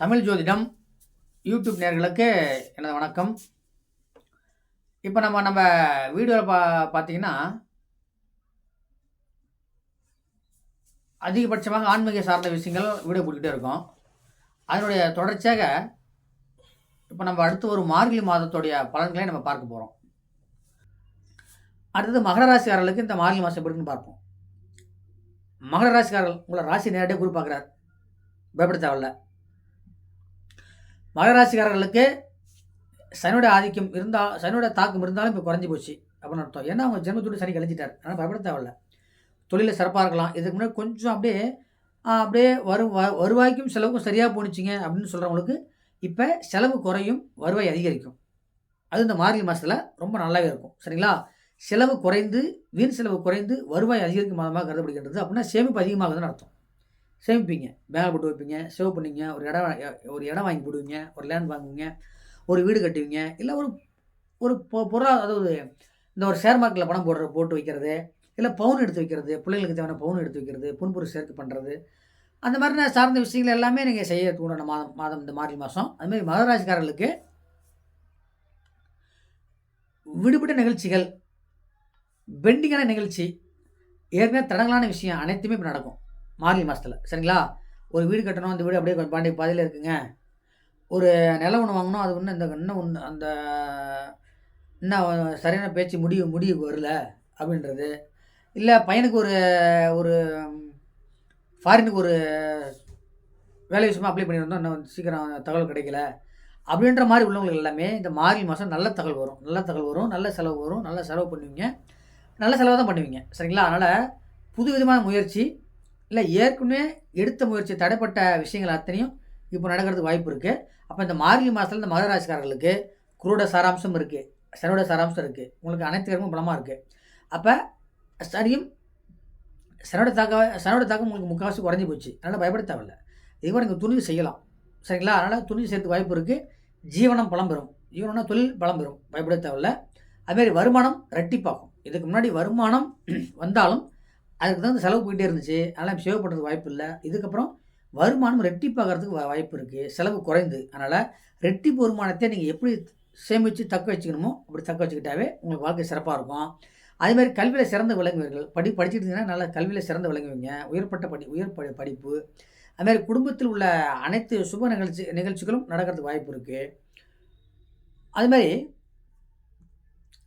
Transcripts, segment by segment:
தமிழ் ஜோதிடம் யூடியூப் நேர்களுக்கு எனது வணக்கம். இப்போ நம்ம நம்ம வீடியோவில் பா பார்த்தீங்கன்னா அதிகபட்சமாக ஆன்மீக சார்ந்த விஷயங்கள் வீடியோ போட்டுக்கிட்டே இருக்கோம். அதனுடைய தொடர்ச்சியாக இப்போ நம்ம அடுத்து ஒரு மார்கழி மாதத்துடைய பலன்களை நம்ம பார்க்க போகிறோம் அடுத்தது மகர ராசிக்காரர்களுக்கு இந்த மார்கழி மாதம் எப்படி இருக்குன்னு பார்ப்போம். மகர ராசிக்காரர்கள் உங்களை ராசி நேரடியாக குறிப்பாக்குறார் பார்க்குறார். பயப்பட மகராசிக்காரர்களுக்கு சனியோட ஆதிக்கம் இருந்தால் சனியோட தாக்கம் இருந்தாலும் இப்போ குறைஞ்சி போச்சு அப்படின்னு அர்த்தம். ஏன்னா அவங்க ஜென்மத்தோடு சனி கழிஞ்சிட்டார். ஆனால் பயப்பட தேவையில்ல. தொழிலில் சிறப்பாக இருக்கலாம். இதுக்கு முன்னாடி கொஞ்சம் அப்படியே அப்படியே வரு வ- வருவாய்க்கும் செலவுக்கும் சரியாக போணுச்சிங்க அப்படின்னு சொல்கிறவங்களுக்கு இப்போ செலவு குறையும் வருவாய் அதிகரிக்கும். அது இந்த மார்கழி மாதத்தில் ரொம்ப நல்லாவே இருக்கும். சரிங்களா? செலவு குறைந்து வீண் செலவு குறைந்து வருவாய் அதிகரிக்கும் மாதமாக கருதப்படுகின்றது அப்படின்னா சேமிப்பு அதிகமாகுதுன்னு அர்த்தம். சேமிப்பீங்க. பேக் போட்டு வைப்பீங்க. சேவ் பண்ணுவீங்க ஒரு இடம் ஒரு இடம் வாங்கி போடுவீங்க. ஒரு லேண்ட் வாங்குவீங்க. ஒரு வீடு கட்டுவீங்க. இல்லை ஒரு ஒரு பொ- அதாவது இந்த ஒரு ஷேர் மார்க்கெட்டில் பணம் போடுற போட்டு வைக்கிறது. இல்லை பவுன் எடுத்து வைக்கிறது. பிள்ளைங்களுக்கு தேவையான பவுன் எடுத்து வைக்கிறது. பொன்பொருள் சேர்க்கை பண்ணுறது அந்த மாதிரி நான் சார்ந்த விஷயங்கள் எல்லாமே நீங்கள் செய்ய உண்டான மாதம் மாதம் இந்த மார்ச் மாதம். அதுமாதிரி மதராஜ்காரர்களுக்கு விடுபட்ட நிகழ்ச்சிகள் பெண்டிங்கான நிகழ்ச்சி ஏற்கனவே தடங்கலான விஷயம் அனைத்துமே இப்போ நடக்கும். மார்கழி மாதத்தில் சரிங்களா? ஒரு வீடு கட்டணும் அந்த வீடு அப்படியே கொஞ்சம் பாண்டி இருக்குங்க. ஒரு நிலம் ஒன்று வாங்கணும் அது ஒன்று இந்த இன்னும் ஒன்று அந்த இன்னும் சரியான பேச்சு முடிவு முடிவுக்கு வரல அப்படின்றது. இல்லை பையனுக்கு ஒரு ஒரு ஃபாரினுக்கு ஒரு வேலை விஷயமா அப்ளை பண்ணியிருந்தோம் இன்னும் சீக்கிரம் தகவல் கிடைக்கல. அப்படின்ற மாதிரி உள்ளவங்களுக்கு எல்லாமே இந்த மார்கழி மாதம் நல்ல தகவல் வரும். நல்ல தகவல் வரும் நல்ல செலவு வரும் நல்ல செலவு பண்ணுவீங்க. நல்ல செலவு தான் பண்ணுவீங்க சரிங்களா? அதனால் புது விதமான முயற்சி இல்லை ஏற்கனவே எடுத்த முயற்சி தடைப்பட்ட விஷயங்கள் அத்தனையும் இப்போ நடக்கிறதுக்கு வாய்ப்பு இருக்குது அப்போ இந்த மார்கழி மாதத்தில் இந்த மகராசிக்காரர்களுக்கு குரூட குருட சாராம்சம் இருக்குது சனியோட சாராம்சம் இருக்குது உங்களுக்கு அனைத்து கிரகமும் பலமாக இருக்குது அப்போ சனியும் சனோட தாக்க சனோட தாக்கம் உங்களுக்கு முக்கால்வாசி குறைஞ்சி போச்சு. அதனால் பயப்பட தேவையில்ல. இதுவரை நீங்கள் துணிவு செய்யலாம். சரிங்களா? அதனால் துணிவு செய்கிறதுக்கு வாய்ப்பு இருக்குது ஜீவனம் பலம் பெறும். ஜீவனம்னா தொழில் பலம் பெறும். பயப்பட தேவையில்ல. அதுமாரி வருமானம் ரெட்டிப்பாகும் இதுக்கு முன்னாடி வருமானம் வந்தாலும் அதுக்கு தகுந்த செலவு போயிட்டே இருந்துச்சு. அதனால் சேவ் பண்ணுறதுக்கு வாய்ப்பு இல்லை. இதுக்கப்புறம் வருமானம் ரெட்டிப்பாகிறதுக்கு வாய்ப்பு இருக்குது செலவு குறைந்து. அதனால் ரெட்டிப்பு வருமானத்தை நீங்கள் எப்படி சேமித்து தக்க வச்சுக்கணுமோ அப்படி தக்க வச்சுக்கிட்டாவே உங்களுக்கு வாழ்க்கை சிறப்பாக இருக்கும். அதே மாதிரி கல்வியில் சிறந்து விளங்குவீர்கள். படி படிச்சுட்டு இருந்தீங்கன்னா நல்லா கல்வியில் சிறந்து விளங்குவீங்க. உயர்பட்ட படி உயர் படி படிப்பு. அதுமாதிரி குடும்பத்தில் உள்ள அனைத்து சுப நிகழ்ச்சி நிகழ்ச்சிகளும் நடக்கிறதுக்கு வாய்ப்பு இருக்குது அது மாதிரி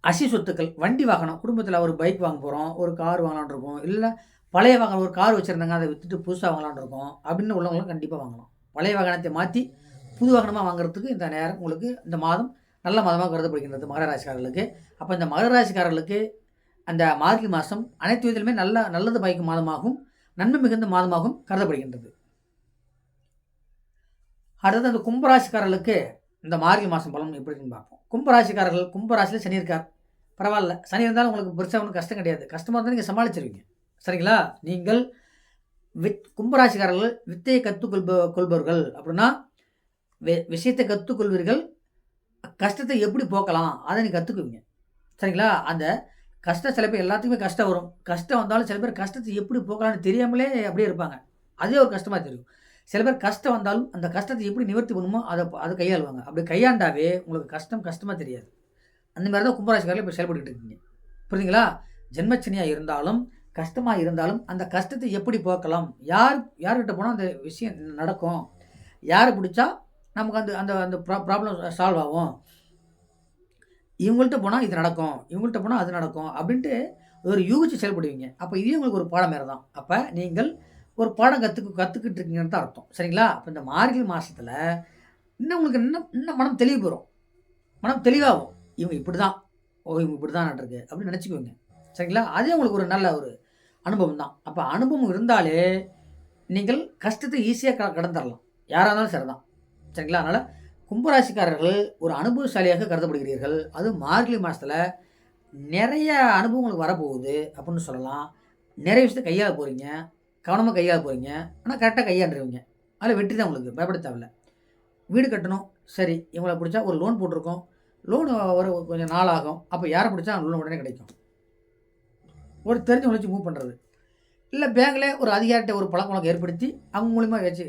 அசி சொத்துக்கள் வண்டி வாகனம் குடும்பத்தில் ஒரு பைக் வாங்க போகிறோம் ஒரு கார் வாங்கலாம்னு இருக்கோம் இல்லை பழைய வாகனம் ஒரு கார் வச்சுருந்தாங்க அதை விற்றுட்டு புதுசாக வாங்கலாம்னு இருக்கோம் அப்படின்னு உள்ளவங்களும் கண்டிப்பாக வாங்கலாம். பழைய வாகனத்தை மாற்றி புது வாகனமாக வாங்குறதுக்கு இந்த நேரம் உங்களுக்கு இந்த மாதம் நல்ல மாதமாக கருதப்படுகின்றது மகர ராசிக்காரர்களுக்கு. அப்போ இந்த மகர ராசிக்காரர்களுக்கு அந்த மார்கழி மாதம் அனைத்து விதத்திலுமே நல்ல நல்லது பயக்கும் மாதமாகவும் நன்மை மிகுந்த மாதமாகவும் கருதப்படுகின்றது. அடுத்தது அந்த கும்பராசிக்காரர்களுக்கு இந்த மார்கழி மாதம் பலன் எப்படி இருக்குன்னு பார்ப்போம் கும்பராசிக்காரர்கள் கும்பராசியில் சனி இருக்கார். பரவாயில்ல. சனி இருந்தாலும் உங்களுக்கு பெருசாக ஒன்றும் கஷ்டம் கிடையாது. கஷ்டமாக இருந்தால் நீங்கள் சமாளிச்சிருவீங்க. சரிங்களா? நீங்கள் வித் கும்பராசிக்காரர்கள் வித்தையை கற்றுக்கொள்ப கொள்பவர்கள் அப்படின்னா வி- விஷயத்தை கற்றுக்கொள்வீர்கள். கஷ்டத்தை எப்படி போக்கலாம்? அதை நீங்கள் கற்றுக்குவீங்க சரிங்களா? அந்த கஷ்டம் சில பேர் எல்லாத்துக்குமே கஷ்டம் வரும். கஷ்டம் வந்தாலும் சில பேர் கஷ்டத்தை எப்படி போக்கலாம்னு தெரியாமலே அப்படியே இருப்பாங்க. அதே ஒரு கஷ்டமாக தெரியும். சில பேர் கஷ்டம் வந்தாலும் அந்த கஷ்டத்தை எப்படி நிவர்த்தி பண்ணுமோ அதை அதை கையாளுவாங்க. அப்படி கையாண்டாவே உங்களுக்கு கஷ்டம் கஷ்டமாக தெரியாது. அந்த மாதிரி தான் கும்பராசிக்காரில் இப்போ செயல்பட்டுக்கிட்டு இருக்கீங்க. புரியுதுங்களா ஜென்மச்சனியாக இருந்தாலும் கஷ்டமாக இருந்தாலும் அந்த கஷ்டத்தை எப்படி போக்கலாம்? யார் யார்கிட்ட போனால் அந்த விஷயம் நடக்கும்? யாரை பிடிச்சா நமக்கு அந்த அந்த அந்த ப்ராப்ளம் சால்வ் ஆகும்? இவங்கள்ட்ட போனால் இது நடக்கும். இவங்கள்ட்ட போனால் அது நடக்கும். அப்படின்ட்டு ஒரு யூகிச்சு செயல்படுவீங்க. அப்போ இதே உங்களுக்கு ஒரு பாடம் மாதிரி தான் அப்போ நீங்கள் ஒரு பாடம் கற்றுக்கு கற்றுக்கிட்டு இருக்கீங்கன்னு தான் அர்த்தம். சரிங்களா? அப்போ இந்த மார்கழி மாதத்தில் இன்னும் உங்களுக்கு இன்னும் இன்னும் மனம் தெளிவு பெறும். மனம் தெளிவாகும். இவங்க இப்படி தான் ஓ இவங்க இப்படி தான் நடக்கு அப்படின்னு நினச்சிக்குவீங்க சரிங்களா? அதே உங்களுக்கு ஒரு நல்ல ஒரு அனுபவம் தான். அப்போ அனுபவம் இருந்தாலே நீங்கள் கஷ்டத்தை ஈஸியாக க கடந்துடலாம் யாராக இருந்தாலும் சரி தான் சரிங்களா? அதனால் கும்பராசிக்காரர்கள் ஒரு அனுபவசாலியாக கருதப்படுகிறீர்கள். அது மார்கழி மாதத்தில் நிறைய அனுபவம் உங்களுக்கு வரப்போகுது அப்படின்னு சொல்லலாம். நிறைய விஷயத்தை கையாள போகிறீங்க கவனமாக கையாள போகிறீங்க ஆனால் கரெக்டாக கையாண்டுருவீங்க. அதில் வெற்றி தான் உங்களுக்கு. பயப்பட தேவையில்ல. வீடு கட்டணும். சரி இவங்களை பிடிச்சா ஒரு லோன் போட்டிருக்கோம். லோன் ஒரு கொஞ்சம் நாள் ஆகும். அப்போ யாரை பிடிச்சா லோன் உடனே கிடைக்கும். ஒரு தெரிஞ்சவங்களை வச்சு மூவ் பண்ணுறது இல்லை பேங்க்கில் ஒரு அதிகாரிட்ட ஒரு பழக்க வழக்கம் ஏற்படுத்தி அவங்க மூலிமா வச்சு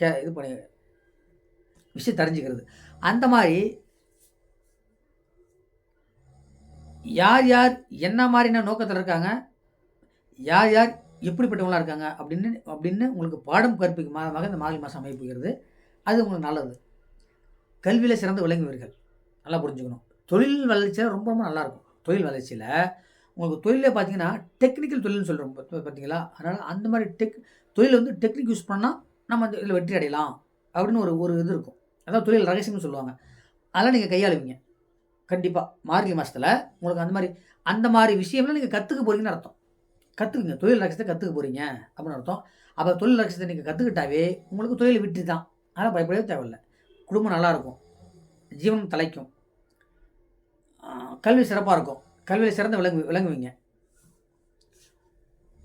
கே இது பண்ணி விஷயம் தெரிஞ்சுக்கிறது. அந்த மாதிரி யார் யார் என்ன மாதிரியான நோக்கத்தில் இருக்காங்க யார் யார் எப்படிப்பட்டவங்களாக இருக்காங்க அப்படின்னு அப்படின்னு உங்களுக்கு பாடம் கற்பிக்கும் மாதமாக இந்த மார்கழி மாதம் அமைப்புகிறது அது உங்களுக்கு நல்லது. கல்வியில் சிறந்து விளங்குவீர்கள். நல்லா புரிஞ்சுக்கணும். தொழில் வளர்ச்சியில் ரொம்ப ரொம்ப நல்லாயிருக்கும் தொழில் வளர்ச்சியில் உங்களுக்கு தொழிலே பார்த்தீங்கன்னா டெக்னிக்கல் தொழில்னு சொல்கிறோம் பார்த்தீங்களா அதனால் அந்த மாதிரி டெக் தொழில் வந்து டெக்னிக் யூஸ் பண்ணால் நம்ம அந்த இதில் வெற்றி அடையலாம் அப்படின்னு ஒரு ஒரு இது இருக்கும். அதான் தொழில் ரகசியம்னு சொல்லுவாங்க. அதெல்லாம் நீங்கள் கையாளுவீங்க. கண்டிப்பாக மார்கழி மாதத்தில் உங்களுக்கு அந்த மாதிரி அந்த மாதிரி விஷயம்லாம் நீங்கள் கற்றுக்க போகிறீங்கன்னு அர்த்தம். கற்றுக்குங்க தொழில் ரகசியத்தை கற்றுக்க போகிறீங்க அப்படின்னு அர்த்தம். அப்போ தொழில் ரகசியத்தை நீங்கள் கற்றுக்கிட்டாவே உங்களுக்கு தொழில் விட்டு தான் அதனால் பயப்படவே தேவையில்லை. குடும்பம் நல்லாயிருக்கும் ஜீவனம் தலைக்கும். கல்வி சிறப்பாக இருக்கும். கல்வியில் சிறந்து விளங்கு விளங்குவீங்க.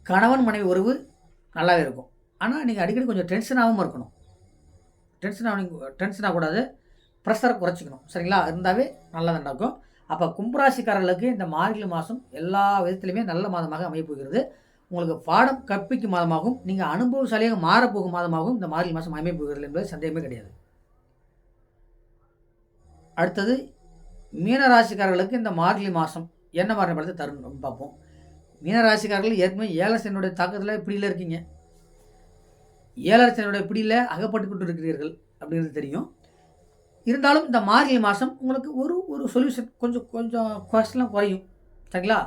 கணவன் மனைவி உறவு நல்லாவே இருக்கும். ஆனால் நீங்கள் அடிக்கடி கொஞ்சம் டென்ஷனாகவும் இருக்கணும். டென்ஷனாக ஆக டென்ஷன் ஆகக்கூடாது. ப்ரெஷரை குறைச்சிக்கணும். சரிங்களா? இருந்தாவே நல்லது நடக்கும். அப்போ கும்பராசிக்காரர்களுக்கு இந்த மார்கழி மாதம் எல்லா விதத்துலையுமே நல்ல மாதமாக அமையப்போகிறது உங்களுக்கு பாடம் கற்பிக்கும் மாதமாகவும் நீங்கள் அனுபவசாலியாக மாறப்போகும் மாதமாகவும் இந்த மார்கழி மாதம் அமையப்போகிறது என்பது சந்தேகமே கிடையாது. அடுத்தது மீனராசிக்காரர்களுக்கு இந்த மார்கழி மாதம் என்ன மாதிரி படத்தை தரும் பார்ப்போம். மீனராசிக்காரர்கள் ஏற்கனவே ஏழரசனுடைய தாக்கத்தில் பிடியில் இருக்கீங்க. ஏழரசனுடைய பிடியில் அகப்பட்டுக்கிட்டு இருக்கிறீர்கள் அப்படிங்கிறது தெரியும். இருந்தாலும் இந்த மார்கழி மாதம் உங்களுக்கு ஒரு ஒரு சொல்யூஷன் கொஞ்சம் கொஞ்சம் கொஸ்டெலாம் குறையும். சரிங்களா?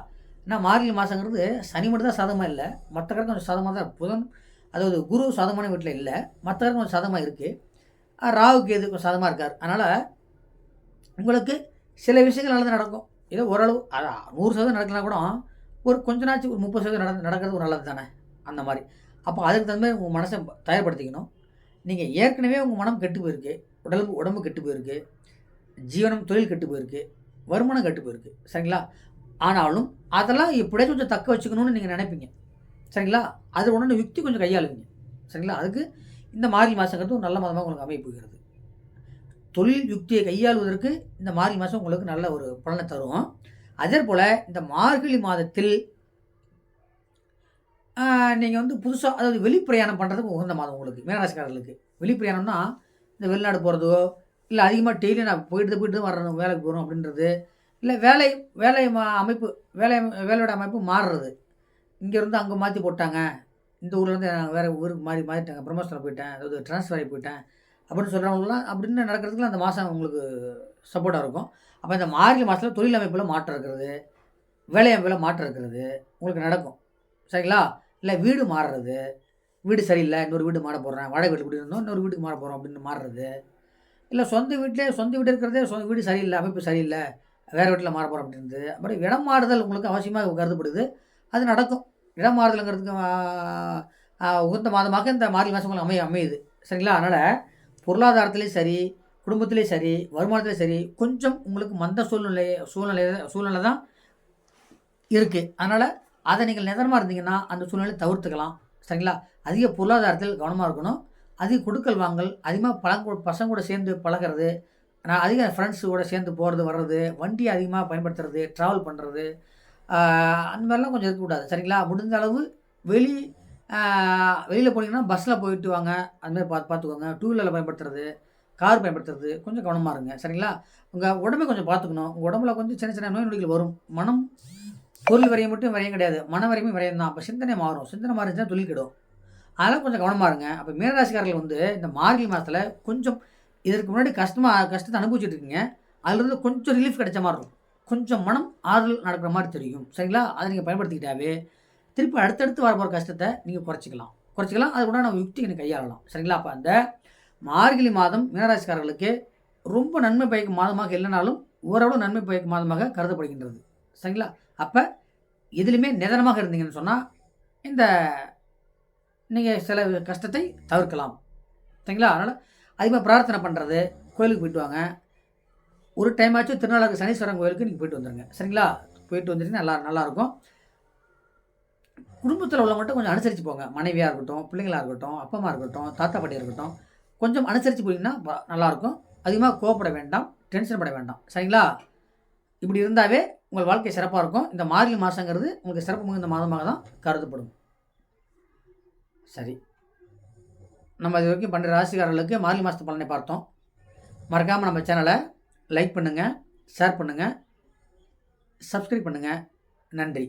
ஏன்னா மார்கழி மாதங்கிறது சனி மட்டும் தான் சாதகமாக இல்லை. மற்ற கிரகம் கொஞ்சம் சாதகமாக தான் புதன் அதாவது குரு சாதகமான வீட்டில் இல்லை. மற்ற கிரகம் கொஞ்சம் சாதகமாக இருக்குது ராகு எது கொஞ்சம் சாதகமாக இருக்கார். அதனால் உங்களுக்கு சில விஷயங்கள் நல்லது நடக்கும். ஏதோ ஓரளவு நூறு சதவீதம் நடக்கலாம் கூட ஒரு கொஞ்ச நாச்சு ஒரு முப்பது சதவீதம் நட நடக்கிறது ஒரு நல்லது தானே அந்த மாதிரி. அப்போ அதுக்கு தகுந்த மாதிரி உங்கள் மனசை தயார்படுத்திக்கணும். நீங்கள் ஏற்கனவே உங்கள் மனம் கெட்டு போயிருக்கு. உடம்பு உடம்பு கெட்டு போயிருக்கு. ஜீவனம் தொழில் கெட்டு போயிருக்கு. வருமானம் கெட்டு போயிருக்கு. சரிங்களா? ஆனாலும் அதெல்லாம் எப்படியாச்சும் கொஞ்சம் தக்க வச்சுக்கணும்னு நீங்கள் நினைப்பீங்க. சரிங்களா? அது ஒன்று யுக்தி கொஞ்சம் கையாளுவீங்க. சரிங்களா? அதுக்கு இந்த மார்கழி மாதங்கிறது ஒரு நல்ல மாதமாக உங்களுக்கு அமைய போகிறது தொழில் யுக்தியை கையாளுவதற்கு இந்த மார்கழி மாதம் உங்களுக்கு நல்ல ஒரு பலனை தரும். அதே போல் இந்த மார்கழி மாதத்தில் நீங்கள் வந்து புதுசாக அதாவது வெளிப்பிரயாணம் பண்ணுறதுக்கு உகந்த மாதம் உங்களுக்கு மீனராசிக்காரர்களுக்கு. வெளிப்பிரயாணம்னா இந்த வெளிநாடு போகிறதோ இல்லை அதிகமாக டெய்லி நான் போயிட்டு போயிட்டு தான் வேலைக்கு போகிறோம் அப்படின்றது இல்லை வேலை வேலை மா- அமைப்பு வேலை வேலையோட அமைப்பு மாறுறது. இங்கேருந்து அங்கே மாற்றி போட்டாங்க. இந்த ஊர்லேருந்து நான் வேறு ஊருக்கு மாறி மாறிட்டாங்க. ப்ரமோஷனில் போயிட்டேன். அதாவது ட்ரான்ஸ்ஃபர் ஆகி போயிட்டேன். அப்படின்னு சொல்கிறவங்களாம் அப்படின்னு நடக்கிறதுக்குலாம் அந்த மாதம் உங்களுக்கு சப்போர்ட்டாக இருக்கும். அப்போ இந்த மார்கழி மாதத்தில் தொழில் அமைப்பில் மாற்றம் இருக்கிறது வேலை அமைப்பில் மாற்றம் இருக்கிறது உங்களுக்கு நடக்கும். சரிங்களா? இல்லை வீடு மாறுறது. வீடு சரியில்லை இன்னொரு வீடு மாற போடுறேன் வாடகை வீட்டுக்கு இருந்தோம் இன்னொரு வீட்டுக்கு மாற போகிறோம் அப்படின்னு மாறுறது. இல்லை சொந்த வீட்டிலே சொந்த வீடு இருக்கிறதே சொந்த வீடு சரியில்லை அமைப்பு சரியில்லை வேறு வீட்டில் மாற போகிறோம் அப்படின்றது அப்புறம் இடம் மாறுதல் உங்களுக்கு அவசியமாக கருதப்படுது. அது நடக்கும். இடம் மாறுதலுங்கிறதுக்கு உகந்த மாதமாக இந்த மார்கழி மாதம் உங்களுக்கு அமைய அமையுது. சரிங்களா? அதனால் பொருளாதாரத்துலேயும் சரி குடும்பத்துலேயும் சரி வருமானத்துலேயும் சரி கொஞ்சம் உங்களுக்கு மந்த சூழ்நிலை சூழ்நிலை சூழ்நிலை தான் இருக்குது அதனால் அதை நீங்கள் நிதனமாக இருந்தீங்கன்னா அந்த சூழ்நிலை தவிர்த்துக்கலாம். சரிங்களா? அதிக பொருளாதாரத்தில் கவனமாக இருக்கணும். அதிக கொடுக்கல் வாங்கல் அதிகமாக பழங்க பசங்க கூட சேர்ந்து பழகிறது நான் அதிக ஃப்ரெண்ட்ஸு கூட சேர்ந்து போகிறது வர்றது வண்டி அதிகமாக பயன்படுத்துறது ட்ராவல் பண்ணுறது அந்த மாதிரிலாம் கொஞ்சம் இருக்கக்கூடாது. சரிங்களா? முடிஞ்ச அளவு வெளி வெளியில் போனீங்கன்னா பஸ்ஸில் போயிட்டு வாங்க. அதுமாதிரி பார்த்து பார்த்துக்கோங்க டூ வீலரில் பயன்படுத்துறது கார் பயன்படுத்துறது கொஞ்சம் கவனமாக இருங்க. சரிங்களா? உங்கள் உடம்பை கொஞ்சம் பார்த்துக்கணும் உங்கள் உடம்புல கொஞ்சம் சின்ன சின்ன நோய் நொடிகள் வரும். மனம் பொருள் வரையும் மட்டும் வரையும் கிடையாது. மன வரையுமே வரையும் தான். அப்போ சிந்தனை மாறும். சிந்தனை மாறிச்சுன்னா தொழில் கிடும். அதெல்லாம் கொஞ்சம் கவனமாக இருங்க. அப்போ மீனராசிக்காரர்கள் வந்து இந்த மார்கழி மாதத்தில் கொஞ்சம் இதற்கு முன்னாடி கஷ்டமாக கஷ்டத்தை அனுபவிச்சுட்டு இருக்கீங்க. அதுலேருந்து கொஞ்சம் ரிலீஃப் கிடைச்ச மாதிரி இருக்கும். கொஞ்சம் மனம் ஆறுதல் நடக்கிற மாதிரி தெரியும். சரிங்களா? அதை நீங்கள் பயன்படுத்திக்கிட்டாவே திருப்பி அடுத்தடுத்து வர போகிற கஷ்டத்தை நீங்கள் குறைச்சிக்கலாம். குறைச்சிக்கலாம். அது கூட நம்ம யுக்தி நீங்கள் கையாளலாம். சரிங்களா? அப்போ அந்த மார்கழி மாதம் மீனராசிக்காரர்களுக்கு ரொம்ப நன்மை பயக்கும் மாதமாக இல்லைனாலும் ஓரளவு நன்மை பயக்கும் மாதமாக கருதப்படுகின்றது. சரிங்களா? அப்போ எதுலையுமே நிதானமாக இருந்தீங்கன்னு சொன்னால் இந்த நீங்கள் சில கஷ்டத்தை தவிர்க்கலாம். சரிங்களா? அதனால் அதிகமாக பிரார்த்தனை பண்ணுறது கோயிலுக்கு போயிட்டு வாங்க. ஒரு டைம் ஆச்சும் திருநாளாக்கு சனீஸ்வரன் கோயிலுக்கு நீங்கள் போயிட்டு வந்துடுங்க சரிங்களா? போயிட்டு வந்துட்டு நல்லா நல்லாயிருக்கும் குடும்பத்தில் உள்ளவங்கள்ட்ட கொஞ்சம் அனுசரித்து போங்க. மனைவியாக இருக்கட்டும் பிள்ளைங்களாக இருக்கட்டும் அப்பா அம்மா இருக்கட்டும் தாத்தா பாட்டி இருக்கட்டும் கொஞ்சம் அனுசரித்து போனீங்கன்னா நல்லாயிருக்கும் அதிகமாக கோவப்பட வேண்டாம் டென்ஷன் பட வேண்டாம். சரிங்களா? இப்படி இருந்தாவே உங்கள் வாழ்க்கை சிறப்பாக இருக்கும். இந்த மார்கழி மாதங்கிறது உங்களுக்கு சிறப்பு மிகுந்த மாதமாக தான் கருதப்படும். சரி. நம்ம இது வரைக்கும் பன்னெண்டு ராசிக்காரர்களுக்கு மார்கழி மாதத்து பலனை பார்த்தோம். மறக்காமல் நம்ம சேனலை லைக் பண்ணுங்கள் ஷேர் பண்ணுங்கள் சப்ஸ்கிரைப் பண்ணுங்கள் நன்றி.